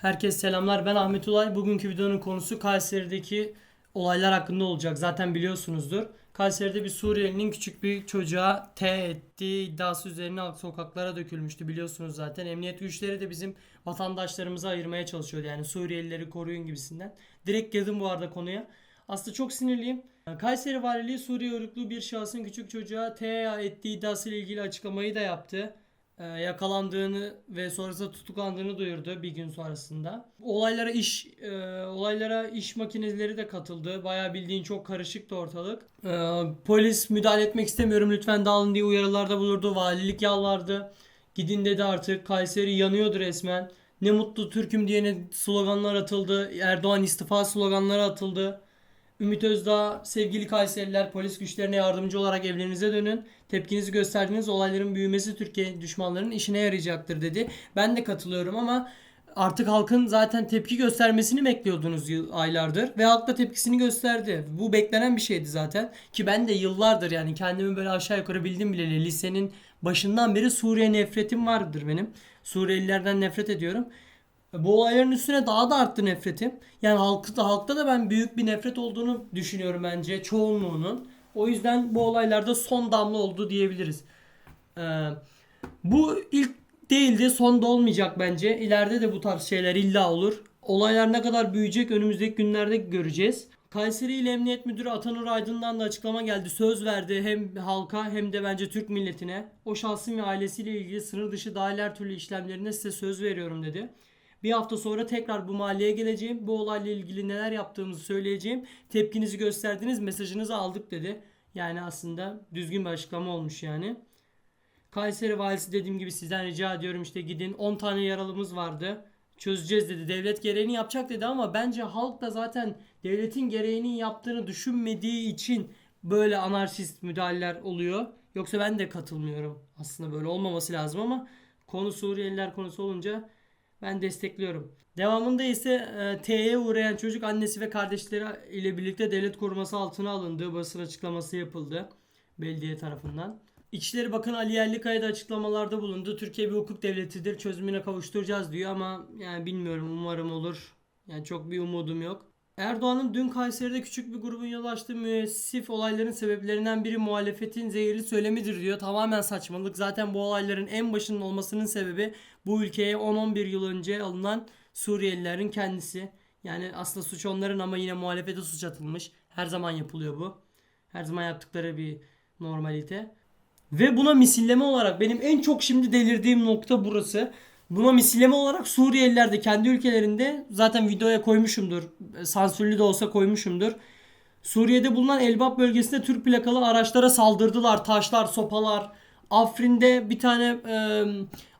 Herkese selamlar. Ben Ahmet Ulay. Bugünkü videonun konusu Kayseri'deki olaylar hakkında olacak. Zaten biliyorsunuzdur. Kayseri'de bir Suriyelinin küçük bir çocuğa T ettiği iddiası üzerine sokaklara dökülmüştü. Biliyorsunuz zaten. Emniyet güçleri de bizim vatandaşlarımızı ayırmaya çalışıyordu. Yani Suriyelileri koruyun gibisinden. Direkt girdim bu arada konuya. Aslında çok sinirliyim. Kayseri Valiliği Suriye uyruklu bir şahsın küçük çocuğa T ettiği iddiasıyla ilgili açıklamayı da yaptı yakalandığını ve sonrasında tutuklandığını duyurdu bir gün sonrasında. Olaylara iş e, olaylara iş makineleri de katıldı. Bayağı bildiğin çok karışıktı ortalık. E, polis müdahale etmek istemiyorum lütfen dağılın diye uyarılarda bulurdu. Valilik yalvardı. Gidin dedi artık. Kayseri yanıyordu resmen. Ne mutlu Türk'üm diyene sloganlar atıldı. Erdoğan istifa sloganları atıldı. Ümit Özdağ, sevgili Kayseriler, polis güçlerine yardımcı olarak evlerinize dönün. Tepkinizi gösterdiğiniz olayların büyümesi Türkiye düşmanlarının işine yarayacaktır dedi. Ben de katılıyorum ama artık halkın zaten tepki göstermesini bekliyordunuz yıl, aylardır ve halk da tepkisini gösterdi. Bu beklenen bir şeydi zaten ki ben de yıllardır yani kendimi böyle aşağı yukarı bildim bile lisenin başından beri Suriye nefretim vardır benim. Suriyelilerden nefret ediyorum. Bu olayların üstüne daha da arttı nefretim. Yani halkta, halkta da ben büyük bir nefret olduğunu düşünüyorum bence çoğunluğunun. O yüzden bu olaylarda son damla oldu diyebiliriz. Ee, bu ilk değildi son da olmayacak bence. İleride de bu tarz şeyler illa olur. Olaylar ne kadar büyüyecek önümüzdeki günlerde göreceğiz. Kayseri İl Emniyet Müdürü Atanur Aydın'dan da açıklama geldi. Söz verdi hem halka hem de bence Türk milletine. O şahsın ve ailesiyle ilgili sınır dışı dahil her türlü işlemlerine size söz veriyorum dedi. Bir hafta sonra tekrar bu mahalleye geleceğim. Bu olayla ilgili neler yaptığımızı söyleyeceğim. Tepkinizi gösterdiniz, mesajınızı aldık dedi. Yani aslında düzgün bir açıklama olmuş yani. Kayseri valisi dediğim gibi sizden rica ediyorum işte gidin 10 tane yaralımız vardı. Çözeceğiz dedi. Devlet gereğini yapacak dedi ama bence halk da zaten devletin gereğinin yaptığını düşünmediği için böyle anarşist müdahaleler oluyor. Yoksa ben de katılmıyorum. Aslında böyle olmaması lazım ama konu Suriyeliler konusu olunca ben destekliyorum. Devamında ise e, T'ye uğrayan çocuk annesi ve kardeşleri ile birlikte devlet koruması altına alındığı basın açıklaması yapıldı belediye tarafından. İçişleri Bakanı Ali Yerlikaya da açıklamalarda bulundu. Türkiye bir hukuk devletidir. Çözümüne kavuşturacağız diyor ama yani bilmiyorum umarım olur. Yani çok bir umudum yok. Erdoğan'ın dün Kayseri'de küçük bir grubun yol açtığı müessif olayların sebeplerinden biri muhalefetin zehirli söylemidir diyor. Tamamen saçmalık. Zaten bu olayların en başının olmasının sebebi bu ülkeye 10-11 yıl önce alınan Suriyelilerin kendisi. Yani aslında suç onların ama yine muhalefete suç atılmış. Her zaman yapılıyor bu. Her zaman yaptıkları bir normalite. Ve buna misilleme olarak benim en çok şimdi delirdiğim nokta burası. Buna misilleme olarak Suriyeliler de kendi ülkelerinde zaten videoya koymuşumdur. Sansürlü de olsa koymuşumdur. Suriye'de bulunan Elbap bölgesinde Türk plakalı araçlara saldırdılar. Taşlar, sopalar. Afrin'de bir tane e,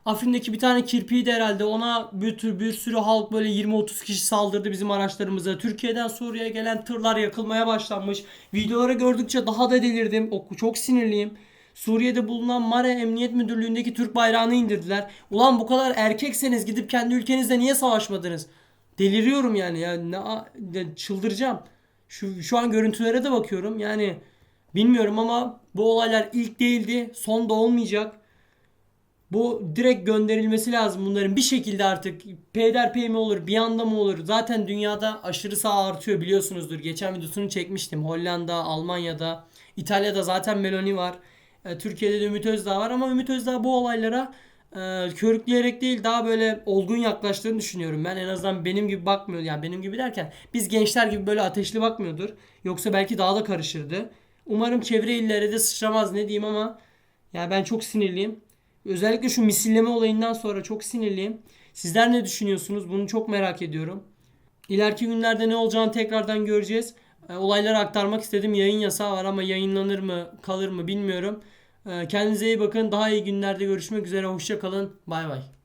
Afrin'deki bir tane kirpiği de herhalde ona bir, tür, bir sürü halk böyle 20-30 kişi saldırdı bizim araçlarımıza. Türkiye'den Suriye'ye gelen tırlar yakılmaya başlanmış. Videoları gördükçe daha da delirdim. Çok sinirliyim. Suriye'de bulunan Mare Emniyet Müdürlüğü'ndeki Türk bayrağını indirdiler. Ulan bu kadar erkekseniz gidip kendi ülkenizde niye savaşmadınız? Deliriyorum yani ya ne ya çıldıracağım. Şu şu an görüntülere de bakıyorum. Yani bilmiyorum ama bu olaylar ilk değildi, son da olmayacak. Bu direkt gönderilmesi lazım bunların bir şekilde artık peyderpey mi olur bir anda mı olur zaten dünyada aşırı sağ artıyor biliyorsunuzdur geçen videosunu çekmiştim Hollanda Almanya'da İtalya'da zaten Meloni var e, Türkiye'de de Ümit Özdağ var ama Ümit Özdağ bu olaylara e, körükleyerek değil daha böyle olgun yaklaştığını düşünüyorum. Ben en azından benim gibi bakmıyor. Yani benim gibi derken biz gençler gibi böyle ateşli bakmıyordur. Yoksa belki daha da karışırdı. Umarım çevre illere de sıçramaz ne diyeyim ama yani ben çok sinirliyim. Özellikle şu misilleme olayından sonra çok sinirliyim. Sizler ne düşünüyorsunuz? Bunu çok merak ediyorum. İleriki günlerde ne olacağını tekrardan göreceğiz. E, olayları aktarmak istedim. Yayın yasağı var ama yayınlanır mı kalır mı bilmiyorum. E, kendinize iyi bakın. Daha iyi günlerde görüşmek üzere. Hoşça kalın. Bay bay.